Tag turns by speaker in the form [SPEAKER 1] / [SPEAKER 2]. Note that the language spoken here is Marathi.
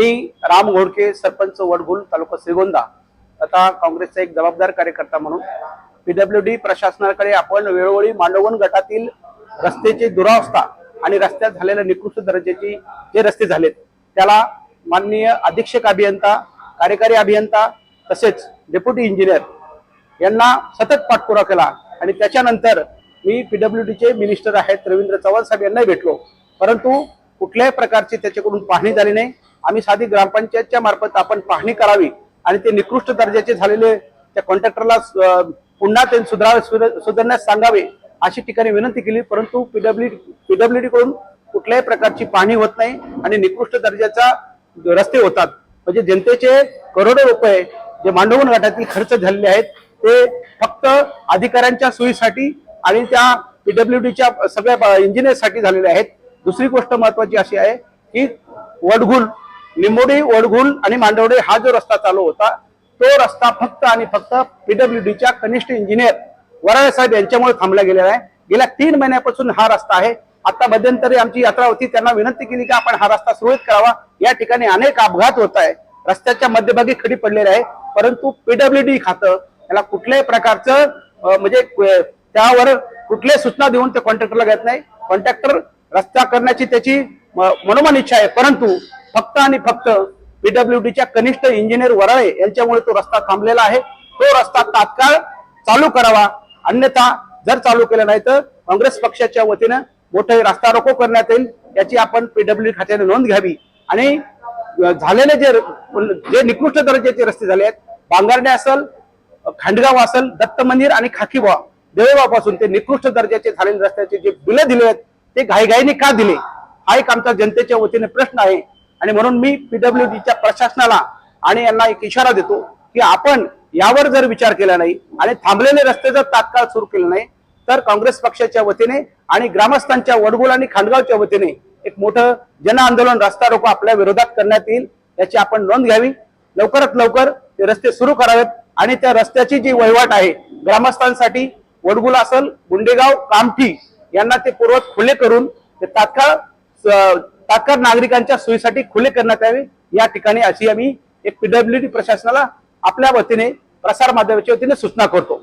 [SPEAKER 1] मी राम घोडके सरपंच वडगुल तालुका श्रीगोंदा. आता काँग्रेसचा एक जबाबदार कार्यकर्ता म्हणून पीडब्ल्यू डी प्रशासनाकडे आपण वेळोवेळी मांडवण गटातील रस्त्याची दुरावस्था आणि रस्त्यात झालेल्या निकृष्ट दर्जाची जे रस्ते झालेत त्याला माननीय अधीक्षक अभियंता कार्यकारी अभियंता तसेच डेप्युटी इंजिनियर यांना सतत पाठपुरा केला आणि त्याच्यानंतर मी पीडब्ल्यू डीचे मिनिस्टर आहेत रवींद्र चव्हाण साहेब यांनाही भेटलो. परंतु कुठल्याही प्रकारची त्याच्याकडून पाहणी झाली नाही. आम्ही साधी ग्रामपंचायतच्या मार्फत आपण पाहणी करावी आणि ते निकृष्ट दर्जाचे झालेले त्या कॉन्ट्रॅक्टरला पुन्हा ते सुधार सुधारण्यास सांगावे अशी ठिकाणी विनंती केली. परंतु पीडब्ल्यू पीडब्ल्यू डी कडून कुठल्याही प्रकारची पाहणी होत नाही आणि निकृष्ट दर्जाचा रस्ते होतात. म्हणजे जनतेचे करोडो रुपये जे मांडवण गटातील खर्च झालेले आहेत ते फक्त अधिकाऱ्यांच्या सोयीसाठी आणि त्या पीडब्ल्यू डीच्या सगळ्या इंजिनियरसाठी झालेले आहेत. दुसरी गोष्ट महत्वाची अशी आहे की वडघुल निंबोडी वडघुल आणि मांडवडे हा जो रस्ता चालू होता तो रस्ता फक्त आणि फक्त पीडब्ल्यूडीच्या कनिष्ठ इंजिनियर वराळे साहेब यांच्यामुळे थांबला गेलेला आहे. गेल्या तीन महिन्यापासून हा रस्ता आहे. आता मध्यंतरी आमची यात्रा होती त्यांना विनंती केली की आपण हा रस्ता सुरळीत करावा. या ठिकाणी अनेक अपघात होत आहे रस्त्याच्या मध्यभागी खडी पडलेली आहे परंतु पीडब्ल्यूडी खातं याला कुठल्याही प्रकारचं म्हणजे त्यावर कुठल्याही सूचना देऊन ते कॉन्ट्रॅक्टरला घेत नाही. कॉन्ट्रॅक्टर रस्ता करण्याची त्याची म- मनोमन इच्छा आहे. परंतु फक्त आणि फक्त पीडब्ल्यूडीच्या कनिष्ठ इंजिनियर वराळे यांच्यामुळे तो रस्ता थांबलेला आहे. तो रस्ता तात्काळ चालू करावा. अन्यथा जर चालू केलं नाही तर काँग्रेस पक्षाच्या वतीनं मोठे रस्ता रोको करण्यात येईल. याची आपण पीडब्ल्यू खात्याने नोंद घ्यावी. आणि झालेले जे जे निकृष्ट दर्जाचे रस्ते झाले आहेत बांगारणे असेल खांडगाव असेल दत्त मंदिर आणि खाकीबा देवळगावपासून ते निकृष्ट दर्जाचे झालेले रस्त्याचे जे बिलं दिले आहेत ते घाईघाईने का दिले? हा एक आमचा जनतेच्या वतीने प्रश्न आहे. आणि म्हणून मी पीडब्ल्यू डीच्या प्रशासनाला आणि यांना एक इशारा देतो की आपण यावर जर विचार केला नाही आणि थांबलेले रस्ते जर तात्काळ सुरू केले नाही तर काँग्रेस पक्षाच्या वतीने आणि ग्रामस्थांच्या वडगुल आणि खांडगावच्या वतीने एक मोठं जन आंदोलन रस्ता रोको आपल्या विरोधात करण्यात येईल याची आपण नोंद घ्यावी. लवकरात लवकर ते रस्ते सुरू करावेत आणि त्या रस्त्याची जी वहिवाट आहे ग्रामस्थांसाठी वडगुल असेल गुंडेगाव कामठी यांना ते पूर्वत खुले करून ते तात्काळ तात्काळ नागरिकांच्या सोयीसाठी खुले करण्यात यावे या ठिकाणी अशी आम्ही एक पीडब्ल्यू डी प्रशासनाला आपल्या वतीने प्रसार माध्यमाच्या वतीने सूचना करतो.